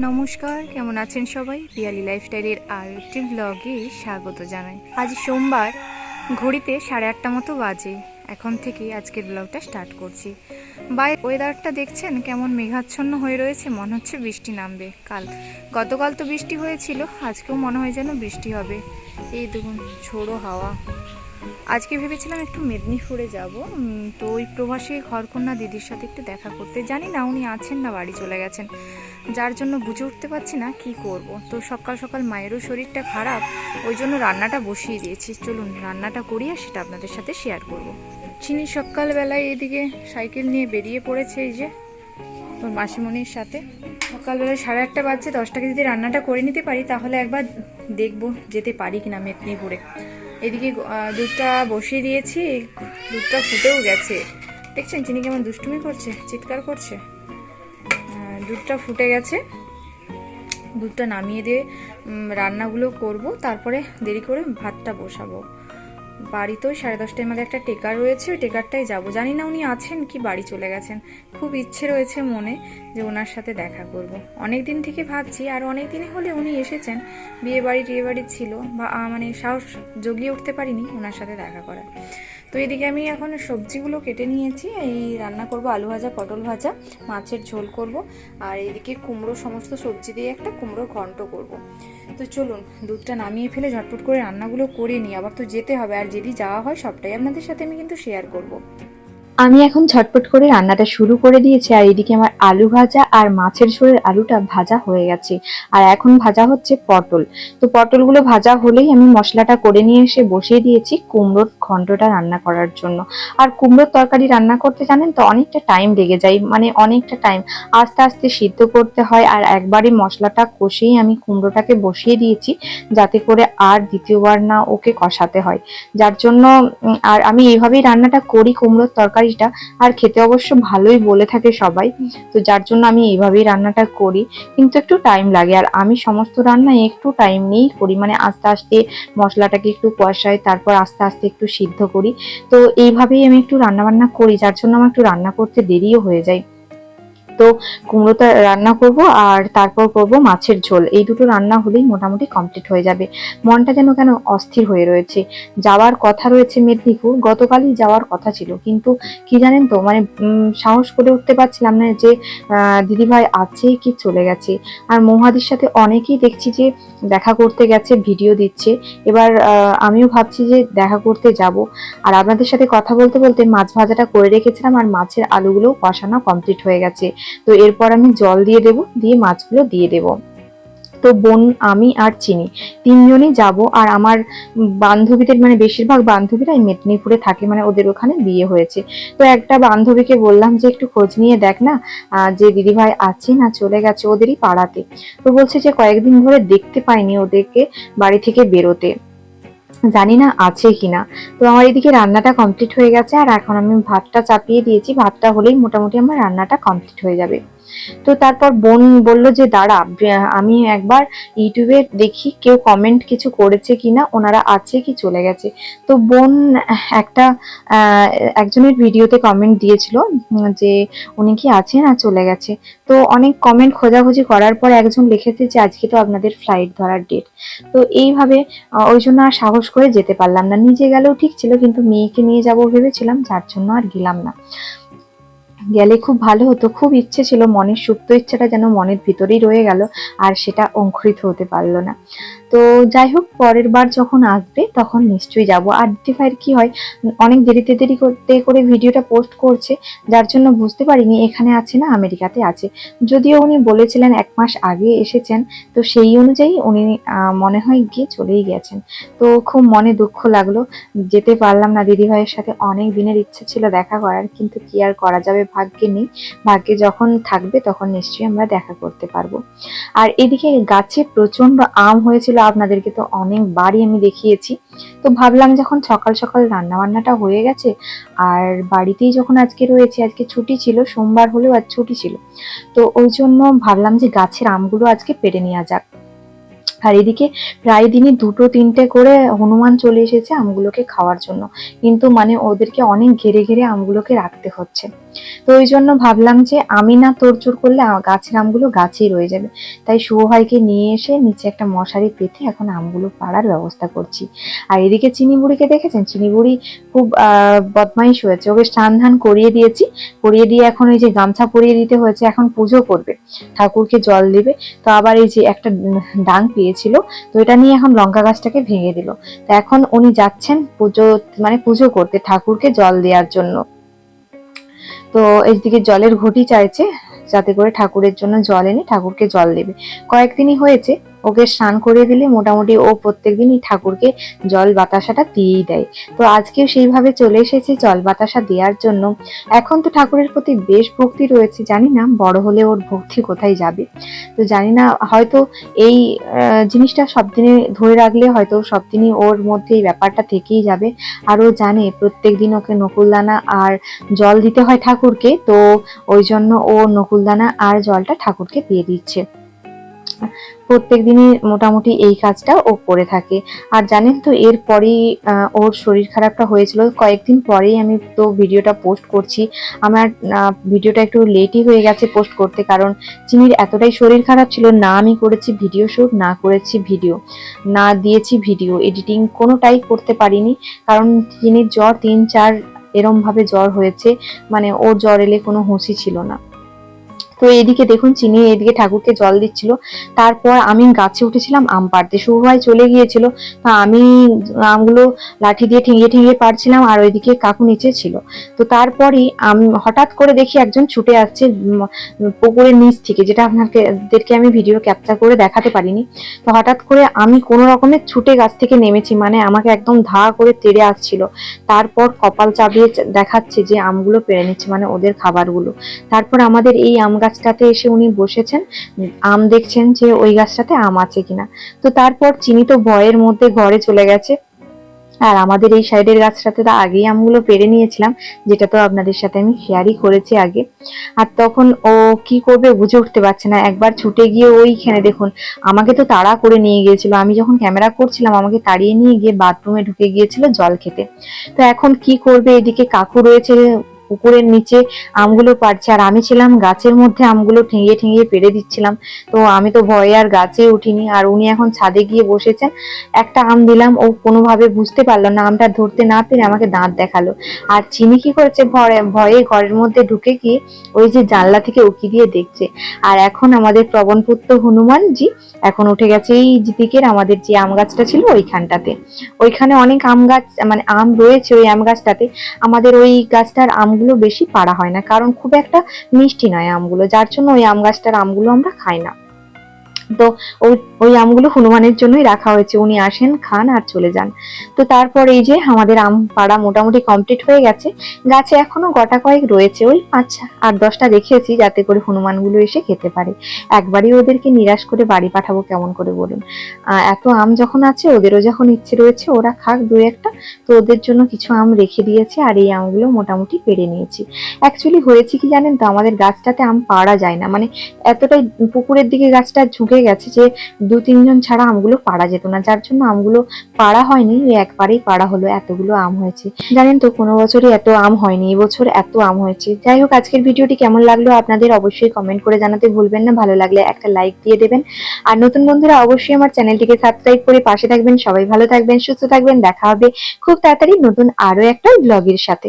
নমস্কার, কেমন আছেন সবাই? পিয়ালি লাইফস্টাইলের আর একটি ব্লগে স্বাগত জানাই। আজ সোমবার, ঘড়িতে সাড়ে আটটা মতো বাজে। এখন থেকে আজকের ব্লগটা স্টার্ট করছি। বাই ওয়েদারটা দেখছেন? কেমন মেঘাচ্ছন্ন হয়ে রয়েছে? মনে হচ্ছে বৃষ্টি নামবে। কাল, গতকাল তো বৃষ্টি হয়েছিল, আজকেও মনে হয় যেন বৃষ্টি হবে। এই দেখুন ছোড়ো হাওয়া। আজকে ভেবেছিলাম একটু মেদিনীপুরে যাব। তো ওই প্রবাসী ঘরকন্যা দিদির সাথে একটু দেখা করতে। জানি না, উনি আছেন না, বাড়ি চলে গেছেন। যার জন্য বুঝে উঠতে পারছি না কি করব। তো সকাল সকাল মায়েরও শরীরটা খারাপ, ওই জন্য রান্নাটা বসিয়ে দিয়েছি। চলুন, রান্নাটা করি আর সেটা আপনাদের সাথে শেয়ার করব। চিনি সকালবেলায় এদিকে সাইকেল নিয়ে বেরিয়ে পড়েছে এই যে তোর মাসিমণির সাথে। সকালবেলায় সাড়ে আটটা বাজছে, দশটাকে যদি রান্নাটা করে নিতে পারি, তাহলে একবার দেখব যেতে পারি কিনা মেদিনীপুরে। এদিকে দুধটা বসিয়ে দিয়েছি, দুধটা ফুটেও গেছে। দেখছেন, চিনি কেমন দুষ্টুমি করছে, চিৎকার করছে। দুধটা ফুটে গেছে। দুধটা নামিয়ে দিয়ে রান্নাগুলো করব। তারপরে দেরি করে ভাতটা বসাবো। বাড়িতেও সাড়ে দশটার মধ্যে একটা টেকার রয়েছে, ওই টেকারটাই যাব। জানি না উনি আছেন কি বাড়ি চলে গেছেন। খুব ইচ্ছে রয়েছে মনে যে ওনার সাথে দেখা করব। অনেক দিন থেকে ভাবছি, আর অনেক দিনে হলে উনি এসেছেন। বিয়ে বাড়ি টিয়ে বাড়ি ছিল, বা মানে সাহস জগিয়ে উঠতে পারিনি ওনার সাথে দেখা করার। তো এদিকে আমি এখন সবজিগুলো কেটে নিয়েছি, এই রান্না করব আলু ভাজা, পটল ভাজা, মাছের ঝোল করব, আর এদিকে কুমড়ো সমস্ত সবজি দিয়ে একটা কুমড়ো ঘন্ট করব। তো চলুন, দুধটা নামিয়ে ফেলে ঝটপট করে রান্নাগুলো করে নিই, আবার তো যেতে হবে, আর যদি যাওয়া হয় সবটাই আপনাদের সাথে আমি কিন্তু শেয়ার করব। আমি এখন ঝটপট করে রান্নাটা শুরু করে দিয়েছি, আর এদিকে আমার আলু ভাজা আর মাছের ঝোলের আলুটা ভাজা হয়ে গেছে। আর এখন ভাজা হচ্ছে পটল। তো পটলগুলো ভাজা হলেই আমি মশলাটা করে নিয়ে এসে বসিয়ে দিয়েছি কুমড়োর ঘন্টটা রান্না করার জন্য। আর কুমড়োর তরকারি রান্না করতে জানেন তো, অনেকটা টাইম লেগে যায় মানে অনেকটা টাইম আস্তে আস্তে সিদ্ধ করতে হয়, আর একবারই মশলাটা কষেই আমি কুমড়োটাকে বসিয়ে দিয়েছি, যাতে করে আর দ্বিতীয়বার না ওকে কষাতে হয়। যার জন্য আর আমি এইভাবেই রান্নাটা করি, কুমড়োর তরকারিটা। আর খেতে অবশ্য ভালোই বলে থাকে সবাই। তো যার জন্য আমি এইভাবেই রান্নাটা করি। কিন্তু একটু টাইম লাগে। আর আমি সমস্ত রান্নায় একটু টাইম নিয়েই করি মানে আস্তে আস্তে মশলাটাকে একটু কষাই, তারপর আস্তে আস্তে একটু সিদ্ধ করি। তো এইভাবেই আমি একটু রান্নাবান্না করি। যার জন্য আমার একটু রান্না করতে দেরিও হয়ে যায়। তো কুমড়োটা রান্না করব আর তারপর করব মাছের ঝোল। এই দুটো রান্না হলেই মোটামুটি কমপ্লিট হয়ে যাবে। মনটা যেন কেন অস্থির হয়ে রয়েছে। যাওয়ার কথা রয়েছে মেদিনীপুর, গতকালই যাওয়ার কথা ছিল। কিন্তু কি জানেন তো মানে সাহস করে উঠতে পারছিলাম না যে দিদিভাই আছে কি চলে গেছে। আর মহাদির সাথে অনেকেই দেখছি যে দেখা করতে গেছে, ভিডিও দিচ্ছে। এবার আমিও ভাবছি যে দেখা করতে যাব। আর আপনাদের সাথে কথা বলতে বলতে মাছ ভাজাটা করে রেখেছিলাম আর মাছের আলুগুলো কষানো কমপ্লিট হয়ে গেছে। তো এরপর আমি জল দিয়ে দেব, দিয়ে মাছগুলো দিয়ে দেব। তো বোন, আমি আর চিনি, তিনজনই যাব আর আমার বান্ধবীদের মানে বেশিরভাগ বান্ধবীরা মেদিনীপুরে থাকে মানে ওদের ওখানে বিয়ে হয়েছে। তো একটা বান্ধবীকে বললাম যে, একটু খোঁজ নিয়ে দেখ না যে দিদিভাই আছে না চলে গেছে ওদেরই পাড়াতে। তো বলছে যে, কয়েকদিন ধরে দেখতে পাইনি ওদেরকে বাড়ি থেকে বেরোতে। জানি না আছে কিনা। তো আমার এদিকে রান্নাটা কমপ্লিট হয়ে গেছে, আর এখন আমি ভাতটা চাপিয়ে দিয়েছি। ভাতটা হলেই মোটামুটি আমার রান্নাটা কমপ্লিট হয়ে যাবে। তো তারপর বোন বলল যে, দাঁড়া আমি একবার ইউটিউবে দেখি কেউ কমেন্ট কিছু করেছে কিনা, ওনারা আছে কি চলে গেছে? তো বোন একটা একজনের ভিডিওতে কমেন্ট দিয়েছিল যে উনি কি আছে না চলে গেছে। তো অনেক কমেন্ট খোঁজাখুঁজি করার পর একজন লিখেছে যে, আজকে তো আপনাদের ফ্লাইট ধরার ডেট তো এইভাবে ওই জন্য আর সাহস করে যেতে পারলাম না। নিজে গেলেও ঠিক ছিল, কিন্তু মেয়েকে নিয়ে যাব ভেবেছিলাম, যার জন্য আর গেলাম না। গেলে খুব ভালো হতো। খুব ইচ্ছে ছিল, মনের সুপ্ত ইচ্ছাটা যেন মনের ভিতরেই রয়ে গেল, আর সেটা অঙ্কুরিত হতে পারল না। তো যাই হোক, পরের বার যখন আসবে, তখন নিশ্চয়ই যাব। আর দিদিভাইয়ের কি হয়, অনেক দেরিতে দেরি করতে করে ভিডিওটা পোস্ট করছে, যার জন্য বুঝতে পারিনি এখানে আছে না, আমেরিকাতে আছে। যদিও উনি বলেছিলেন এক মাস আগে এসেছেন, তো সেই অনুযায়ী উনি মনে হয় গিয়ে চলেই গেছেন। তো খুব মনে দুঃখ লাগল, যেতে পারলাম না দিদিভাইয়ের সাথে, অনেক দিনের ইচ্ছে ছিল দেখা করার, কিন্তু কি আর করা যাবে, ভাগ্যে নেই। ভাগ্যে যখন থাকবে, তখন নিশ্চয়ই আমরা দেখা করতে পারব। আর এদিকে গাছে প্রচণ্ড আম হয়েছিল আপনাদেরকে তো অনেকবারই আমি দেখিয়েছি। তো ভাবলাম যখন সকাল সকাল রান্না বান্নাটা হয়ে গেছে, আর বাড়িতেই যখন আজকে রয়েছে, আজকে ছুটি ছিল, সোমবার হলেও আজ ছুটি ছিল। তো ওই জন্য ভাবলাম যে গাছের আমগুলো আজকে পেরে নেওয়া যাক। আর এদিকে প্রায় দিনই দুটো তিনটে করে হনুমান চলে এসেছে আমগুলোকে খাওয়ার জন্য। কিন্তু মানে ওদেরকে অনেক ঘেরে ঘেরে আমগুলোকে রাখতে হচ্ছে। তো ওই জন্য ভাবলাম যে আমি না তোড়জোড় করলে গাছের আমগুলো গাছেই রয়ে যাবে। তাই শুভ ভাইকে নিয়ে এসে নিচে একটা মশারি পেতে এখন আমগুলো পাড়ার ব্যবস্থা করছি। আর এদিকে চিনি বুড়িকে দেখেছেন? চিনি বুড়ি খুব বদমাইশ হয়েছে। ওকে স্নান ধান করিয়ে দিয়েছি। করিয়ে দিয়ে এখন ওই যে গামছা পরিয়ে দিতে হয়েছে, এখন পুজো করবে। ঠাকুরকে জল দিবে। তো আবার এই যে একটা ডাং পেয়েছিল, তো এটা নিয়ে এখন লঙ্কা গাছটাকে ভেঙে দিল। তো এখন উনি যাচ্ছেন পুজো মানে পুজো করতে ঠাকুরকে জল দেওয়ার জন্য। তো এদিকে জলের ঘটি চাইছে, যাতে করে ঠাকুরের জন্য জল এনে ঠাকুরকে জল দেবে। কয়েকদিনই হয়েছে ওকে স্নান করে দিলে মোটামুটি ও প্রত্যেকদিনই ঠাকুরকে জল বাতাসাটা দিয়েই দেয়। তো আজকেও সেইভাবে চলে এসেছে জল বাতাসা দেওয়ার জন্য। এখন তো ঠাকুরের প্রতি বেশ ভক্তি রয়েছে, জানি না, বড় হলে ওর ভক্তি কোথায় যাবে? তো জানি না, হয়তো এই জিনিসটা সব দিনে ধরে রাখলে হয়তো সব দিনই ওর মধ্যে এই ব্যাপারটা থেকেই যাবে। আর ও জানে প্রত্যেক দিন ওকে নকুলদানা আর জল দিতে হয় ঠাকুরকে, তো ওই জন্য ও নকুলদানা আর জলটা ঠাকুরকে দিয়ে দিচ্ছে। প্রত্যেক দিনই মোটামুটি এই কাজটা ও করে থাকে। আর জানেন তো এরপরেই ওর শরীর খারাপটা হয়েছিল। কয়েকদিন পরেই আমি তো ভিডিওটা পোস্ট করছি। আমার ভিডিওটা একটু লেটই হয়ে গেছে পোস্ট করতে কারণ চিনির এতটাই শরীর খারাপ ছিল, না আমি করেছি ভিডিও শ্যুট না করেছি ভিডিও। না দিয়েছি ভিডিও, এডিটিং কোনোটাই করতে পারিনি। কারণ চিনির জ্বর তিন, চার এরম ভাবে জ্বর হয়েছে। মানে ওর জ্বর এলে কোনো হুঁশি ছিল না। তো এদিকে দেখুন, চিনি এদিকে ঠাকুরকে জল দিচ্ছিল। তারপর আমি গাছে উঠেছিলাম, আম পাড়তে। শুভ ভাই চলে গিয়েছিল, তা আমি আমগুলো লাঠি দিয়ে ঠেঙিয়ে ঠেঙিয়ে পারছিলাম আর ওইদিকে কাকু নিচে ছিল। তো তারপরই আমি হঠাৎ করে দেখি একজন ছুটে আসছে পুকুরের নিচ থেকে, যেটা আপনাদেরকে আমি ভিডিও ক্যাপচার করে দেখাতে পারিনি। তো হঠাৎ করে আমি কোনো রকমের ছুটে গাছ থেকে নেমেছি মানে আমাকে একদম ধা করে তেড়ে আসছিল। তারপর কপাল চাপিয়ে দেখাচ্ছে যে আমগুলো পেরে নিচ্ছে মানে ওদের খাবারগুলো। তারপর আমাদের এই আম গাছটাতে এসে উনি বসেছেন, আম দেখছেন যে ওই গাছটাতে আম আছে কিনা। তো তারপর চিনি তো ভয়ের মধ্যে ঘরে চলে গেছে। আর আমাদের এই সাইডের গাছটাতে তো আগেই আমগুলো পেরে নিয়েছিলাম, যেটা তো আপনাদের সাথে আমি শেয়ারই করেছি আগে। আর তখন ও কি করবে বুঝে উঠতে পারছে না। একবার ছুটে গিয়ে ওইখানে দেখুন, আমাকে তো তাড়া করে নিয়ে গিয়েছিল। আমি যখন ক্যামেরা করছিলাম, আমাকে তাড়িয়ে নিয়ে গিয়ে বাথরুমে ঢুকে গিয়েছিল জল খেতে। তো এখন কি করবে? এদিকে কাকু রয়েছে পুকুরের নিচে আমগুলো পাড়ছে। আর আমি ছিলাম গাছের মধ্যে আমগুলো ঠেঙিয়ে ঠেঙিয়ে পেরে দিচ্ছিলাম। তো আমি তো ভয়ে আর গাছে উঠিনি। আর উনি এখন ছাদে গিয়ে বসেছেন। একটা আম দিলাম, ও কোনোভাবে বুঝতে পারল না আমটা ধরতে না পেরে আমাকে দাঁত দেখাল। আর চিনি কি করেছে? ভয়ে ঘরের মধ্যে ঢুকে গিয়ে ওই যে জানলা থেকে উকি দিয়ে দেখছে। আর এখন আমাদের প্রবণপুত্র হনুমানজি এখন উঠে গেছে এই দিকের আমাদের যে আম গাছটা ছিল ওইখানটাতে। ওইখানে অনেক আম গাছ মানে আম রয়েছে ওই আম গাছটাতে। আমাদের ওই গাছটার আমগুলো বেশি পাড়া হয় না, কারণ খুব একটা মিষ্টি নয় আমগুলো, যার জন্য ওই আম গাছটার আমগুলো আমরা খাই না। তো ওই ওই আমগুলো হনুমানের জন্যই রাখা হয়েছে। উনি আসেন, খান আর চলে যান। তো তারপর এই যে আমাদের আম পাড়া মোটামুটি কমপ্লিট হয়ে গেছে। গাছে এখনও গোটা কয়েক রয়েছে ওই। পাঁচ আট দশটা রেখেছি যাতে করে হনুমানগুলো এসে খেতে পারে। একবারই ওদেরকে নিরাশ করে বাড়ি পাঠাবো কেমন করে বলুন। এত আম যখন আছে, ওদেরও যখন ইচ্ছে রয়েছে, ওরা খাক দু একটা। তো ওদের জন্য কিছু আম রেখে দিয়েছি আর এই আমগুলো মোটামুটি পেরে নিয়েছি। অ্যাকচুয়ালি হয়েছে কি জানেন তো? আমাদের গাছটাতে আম পাড়া যায় না। মানে এতটাই পুকুরের দিকে গাছটা ঝুঁকে গেছে যে দু, তিনজন ছাড়া আমগুলো পাড়া যেত না। যার জন্য আমগুলো পাড়া হয়নি একবারেই পাড়া হলো, এতগুলো আম হয়েছে। জানেন তো কোনো বছরই এত আম হয়নি এবছর এত আম হয়েছে। যাই হোক, আজকের ভিডিওটি কেমন লাগল আপনাদের অবশ্যই কমেন্ট করে জানাতে ভুলবেন না। ভালো লাগলে একটা লাইক দিয়ে দেবেন। আর নতুন বন্ধুরা, অবশ্যই আমার চ্যানেলটিকে সাবস্ক্রাইব করে পাশে থাকবেন। সবাই ভালো থাকবেন, সুস্থ থাকবেন। দেখা হবে খুব তাড়াতাড়ি নতুন আরও একটা ব্লগের সাথে।